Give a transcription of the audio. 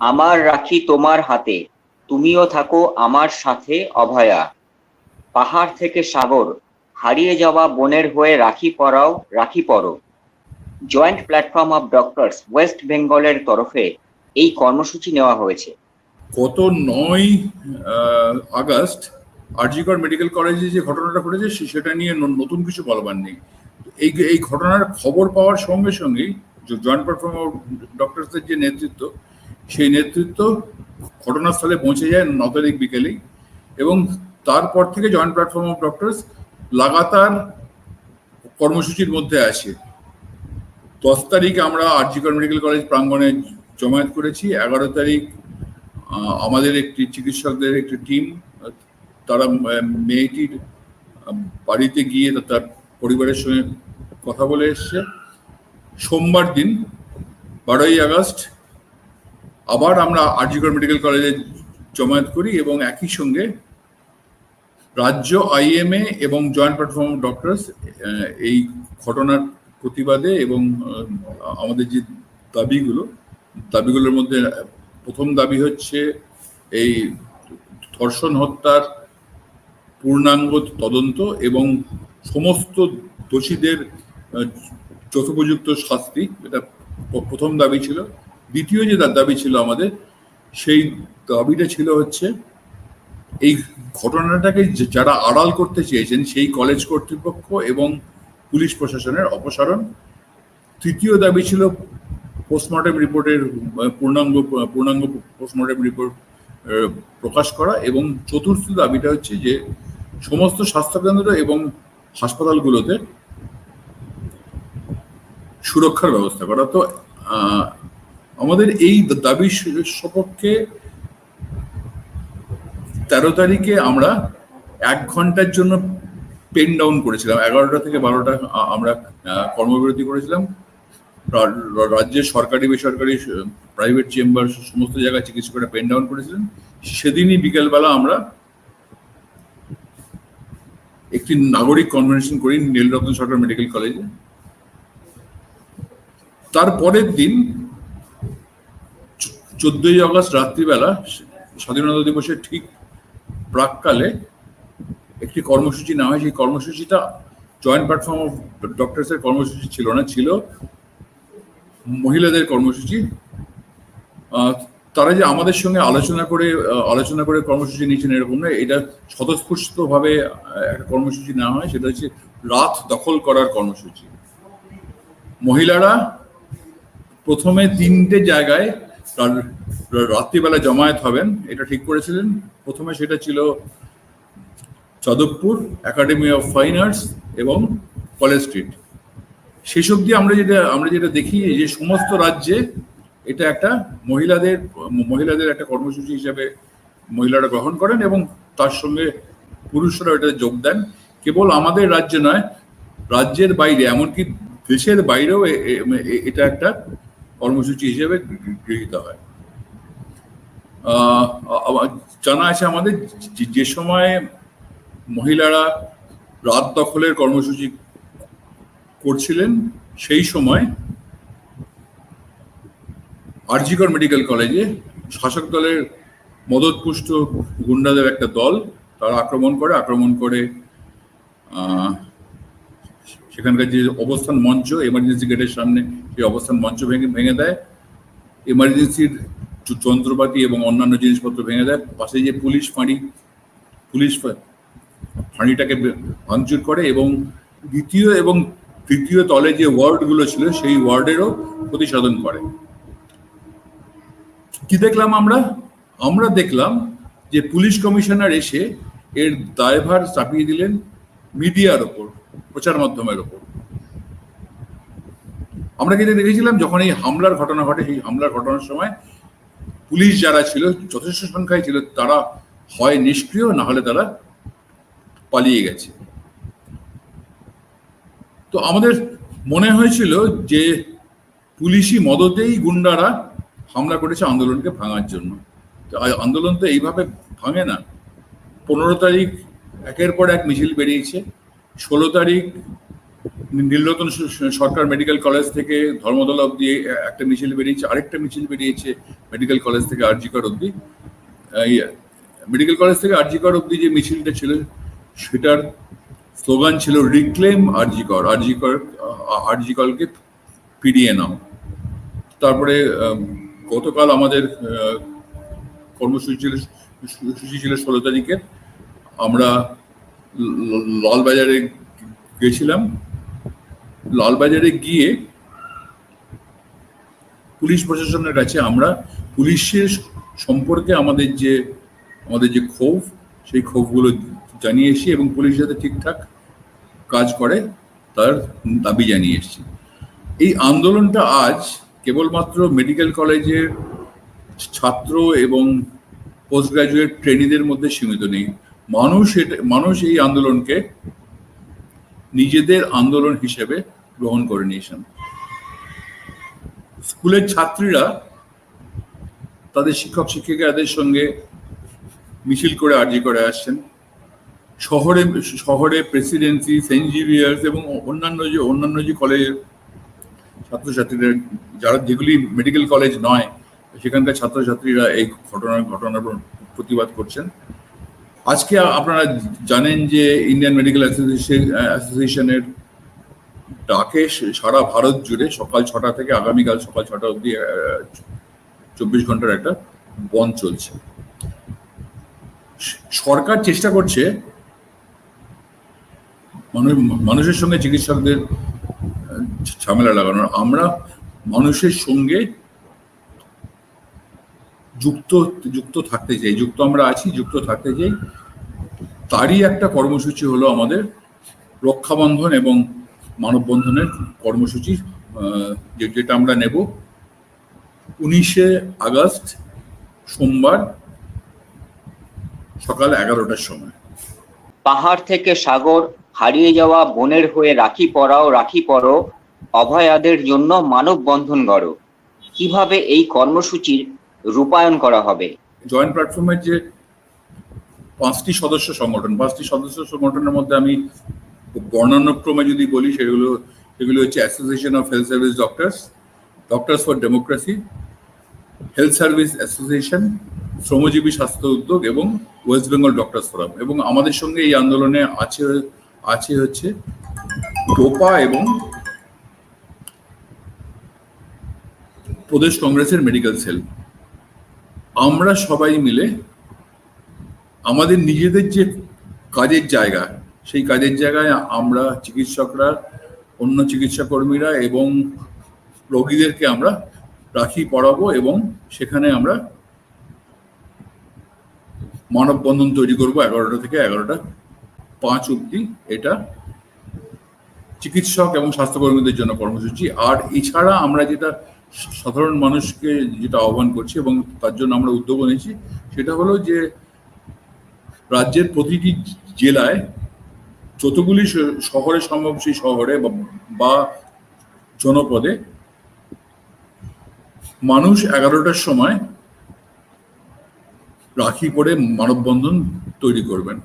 আমার রাখি তোমার হাতে, তুমিও থাকো আমার সাথে অভয়া। পাহাড় থেকে সাগর, হারিয়ে যাওয়া বনের হয়ে রাখি পরাও, রাখি পরো। Joint platform of doctors West বেঙ্গলের তরফে এই কর্মসূচি নেওয়া হয়েছে। গত নয় আগস্ট, আরজিকর মেডিকেল কলেজে যে ঘটনাটা ঘটেছে সেটা নিয়ে নতুন কিছু বলবার নেই। এই এই ঘটনার খবর পাওয়ার সঙ্গে সঙ্গেই জয়েন্ট প্ল্যাটফর্ম অফ ডক্টরসের যে নেতৃত্ব সেই নেতৃত্ব ঘটনাস্থলে পৌঁছে যায় ন তারিখ বিকেলেই এবং তারপর থেকে জয়েন্ট প্ল্যাটফর্ম অফ ডক্টরস লাগাতার কর্মসূচির মধ্যে আছে। দশ তারিখ আমরা আরজিকর মেডিকেল কলেজ প্রাঙ্গণে জমায়েত করেছি। এগারো তারিখ আমাদের একটি চিকিৎসকদের একটি টিম তারা মেয়েটির বাড়িতে গিয়ে তার পরিবারের সঙ্গে কথা বলে এসছে। সোমবার দিন বারোই আগস্ট আবার আমরা আরজিকর মেডিকেল কলেজে জমায়েত করি এবং একই সঙ্গে রাজ্য আইএমএ এবং জয়েন্ট প্ল্যাটফর্ম ডক্টরস এই ঘটনার প্রতিবাদে এবং আমাদের যে দাবিগুলো, দাবিগুলোর মধ্যে প্রথম দাবি হচ্ছে এই ধর্ষণ, হত্যার পূর্ণাঙ্গ তদন্ত এবং সমস্ত দোষীদের যথোপযুক্ত শাস্তি, এটা প্রথম দাবি ছিল। দ্বিতীয় যে দাবি ছিল আমাদের, সেই দাবিটা ছিল হচ্ছে, এই ঘটনাটাকে যারা আড়াল করতে চেয়েছেন, সেই কলেজ কর্তৃপক্ষ এবং পুলিশ প্রশাসনের অপসারণ। তৃতীয় দাবি ছিল পোস্টমর্টেম রিপোর্টের, পূর্ণাঙ্গ পূর্ণাঙ্গ পোস্টমর্টেম রিপোর্ট প্রকাশ করা এবং চতুর্থ দাবিটা হচ্ছে যে সমস্ত স্বাস্থ্যকেন্দ্র এবং হাসপাতালগুলোতে সুরক্ষার ব্যবস্থা করা। তো আমাদের এই দাবি সপক্ষে তেরো তারিখে আমরা এক ঘণ্টার জন্য পেন ডাউন করেছিলাম। এগারোটা থেকে বারোটা আমরা কর্মবিরতি করেছিলাম। রাজ্যের সরকারি, বেসরকারি প্রাইভেট চেম্বার সমস্ত জায়গায় চিকিৎসকরা পেন ডাউন করেছিলেন। সেদিনই বিকেলবেলা আমরা একটি নাগরিক কনভেনশন করি নীলরত্ন সরকার মেডিকেল কলেজে তারপরের দিন চোদ্দই আগস্ট রাত্রিবেলা স্বাধীনতা দিবসের ঠিক প্রাককালে একটি কর্মসূচি নেওয়া হয় সেই কর্মসূচিটা জয়েন্ট প্ল্যাটফর্ম অফ ডক্টরস এর কর্মসূচি ছিল না, ছিল মহিলাদের কর্মসূচি। তারা যে আমাদের সঙ্গে আলোচনা করে আলোচনা করে কর্মসূচি নিয়েছেন এরকম না এটা স্বতঃস্ফূর্তভাবে একটা কর্মসূচি নেওয়া হয়, সেটা হচ্ছে রাত দখল করার কর্মসূচি। মহিলারা প্রথমে তিনটে জায়গায় রাত্রিবেলা জমায়েত হবেন, এটা ঠিক করেছিলেন। প্রথমে সেটা ছিল Jadavpur academy of fine arts এবং কলেজ স্ট্রিট শেষ অবধি আমরা যেটা আমরা যেটা দেখি যে সমস্ত রাজ্যে এটা একটা মহিলাদের মহিলাদের একটা কর্মসূচি হিসাবে মহিলারা গ্রহণ করেন এবং তার সঙ্গে পুরুষরা এটা যোগ দেন। কেবল আমাদের রাজ্যে নয়, রাজ্যের বাইরে, এমনকি দেশের বাইরেও এটা একটা কর্মসূচি হিসেবে গৃহীত হয়। জানা আছে আমাদের যে- সময় মহিলারা রাত দখলের কর্মসূচি করছিলেন, সেই সময় আরজিকর মেডিকেল কলেজে শাসক দলের মদতপুষ্ট গুন্ডাদের একটা দল তারা আক্রমণ করে আক্রমণ করে সেখানকার যে অবস্থান মঞ্চ এমার্জেন্সি গেটের সামনে সেই অবস্থান মঞ্চ ভেঙে ভেঙে দেয়। এমার্জেন্সির যন্ত্রপাতি এবং অন্যান্য জিনিসপত্র ভেঙে দেয়। পাশে যে পুলিশ ফাঁড়ি, পুলিশ ফাঁড়িটাকে ভাঙচুর করে এবং দ্বিতীয় এবং তৃতীয় তলে যে ওয়ার্ডগুলো ছিল, সেই ওয়ার্ডেরও প্রতিসাধন করে। কি দেখলাম আমরা? আমরা দেখলাম যে পুলিশ কমিশনার এসে এর দায়ভার চাপিয়ে দিলেন মিডিয়ার ওপর। প্রচার মাধ্যমের ওপর। আমরা কিন্তু দেখেছিলাম যখন এই হামলার ঘটনা ঘটে সেই হামলার ঘটনার সময় পুলিশ যারা ছিল, যথেষ্ট সংখ্যায় ছিল, তারা হয় নিষ্ক্রিয়, না হলে তারা পালিয়ে গেছে। তো আমাদের মনে হয়েছিল যে পুলিশি মদতেই গুন্ডারা হামলা করেছে আন্দোলনকে ভাঙার জন্য। আন্দোলন তো এইভাবে ভাঙে না। পনেরো তারিখ একের পর এক মিছিল বেরিয়েছে। ষোলো তারিখ নীলরতন সরকার মেডিকেল কলেজ থেকে ধর্মতলা অব্দি একটা মিছিল বেরিয়েছে, আরেকটা মিছিল বেরিয়েছে মেডিকেল কলেজ থেকে আরজিকর অব্দি মেডিকেল কলেজ থেকে আরজিকর অব্দি যে মিছিলটা ছিল, সেটার স্লোগান ছিল, রিক্লেম আরজিকর আরজিকর, আরজিকরকে ফিরিয়ে নাও। তারপরে গতকাল আমাদের কর্মসূচি ছিল, সূচি ছিল ষোলো তারিখের। আমরা লালবাজারে গেছিলাম। লালবাজারে গিয়ে পুলিশ প্রশাসনের কাছে আমরা পুলিশের সম্পর্কে আমাদের যে আমাদের যে ক্ষোভ, সেই ক্ষোভগুলো জানিয়ে এসেছি এবং পুলিশ যাতে ঠিকঠাক কাজ করে, তার দাবি জানিয়ে এসেছি। এই আন্দোলনটা আজ কেবলমাত্র মেডিকেল কলেজের ছাত্র এবং পোস্ট গ্রাজুয়েট ট্রেনিদের মধ্যে সীমিত নেই। মানুষ এটা, মানুষ এই আন্দোলনকে নিজেদের আন্দোলন হিসেবে গ্রহণ করে নিয়েছেন। স্কুলের ছাত্রীরা তাদের শিক্ষক শিক্ষিকাদের সঙ্গে মিছিল করে আর্জি করে আসছেন। শহরে শহরে প্রেসিডেন্সি, সেন্ট জেভিয়ার্স এবং অন্যান্য যে অন্যান্য যে কলেজের ছাত্রছাত্রীরা যারা যেগুলি মেডিকেল কলেজ নয়, সেখানকার ছাত্রছাত্রীরা এই ঘটনার ঘটনার প্রতিবাদ করছেন। আজকে আপনারা জানেন যে ইন্ডিয়ান মেডিকেল অ্যাসোসিয়েশনের ডাকে সারা ভারত জুড়ে সকাল ছটা থেকে আগামীকাল সকাল ছটা অবধি চব্বিশ ঘণ্টার একটা বন চলছে। সরকার চেষ্টা করছে মানুষের সঙ্গে চিকিৎসকদের ঝামেলা লাগানোর। আমরা মানুষের সঙ্গে যুক্ত যুক্ত থাকতে চাই, যুক্ত আমরা আছি, যুক্ত থাকতে চাই। তারই একটা কর্মসূচি হলো আমাদের রক্ষাবন্ধন এবং মানববন্ধনের কর্মসূচি যেটা আমরা নেব উনিশে আগস্ট সোমবার সকাল এগারোটার সময়। পাহাড় থেকে সাগর হারিয়ে যাওয়া বনের হয়ে রাখি পরাও, রাখি পরো, অভয়াদের জন্য মানববন্ধন গড়ো। কীভাবে এই কর্মসূচির রূপায়ণ করা হবে। জয়েন্ট প্ল্যাটফর্মের যে পাঁচটি সদস্য সংগঠন, পাঁচটি সদস্য সংগঠনের মধ্যে আমি বর্ণানুক্রমে যদি বলি, সেগুলো সেগুলো হচ্ছে association of health service doctors doctors for democracy health service association Shramajibi Swasthya Udyog এবং ওয়েস্ট বেঙ্গল ডক্টরস ফোরাম এবং আমাদের সঙ্গে এই আন্দোলনে আছে আছে হচ্ছে টোপা এবং প্রদেশ কংগ্রেসের মেডিকেল সেল আমরা সবাই মিলে আমাদের নিজেদের যে কাজের জায়গা, সেই কাজের জায়গায় আমরা চিকিৎসকরা, অন্য চিকিৎসা কর্মীরা এবং রোগীদেরকে আমরা রাখি, পড়াবো এবং সেখানে আমরা মানববন্ধন তৈরি করব এগারোটা থেকে এগারোটা পাঁচ অব্দি এটা চিকিৎসক এবং স্বাস্থ্যকর্মীদের জন্য কর্মসূচি। আর এছাড়া আমরা যেটা সাধারণ মানুষকে যেটা আহ্বান করছি এবং তার জন্য আমরা উদ্যোগ নিয়েছি, সেটা হলো যে রাজ্যের প্রতিটি জেলায় যতগুলি শহরে সম্ভব সেই শহরে বা- জনপদে মানুষ এগারোটার সময় রাখি পরে মানববন্ধন তৈরি করবেন।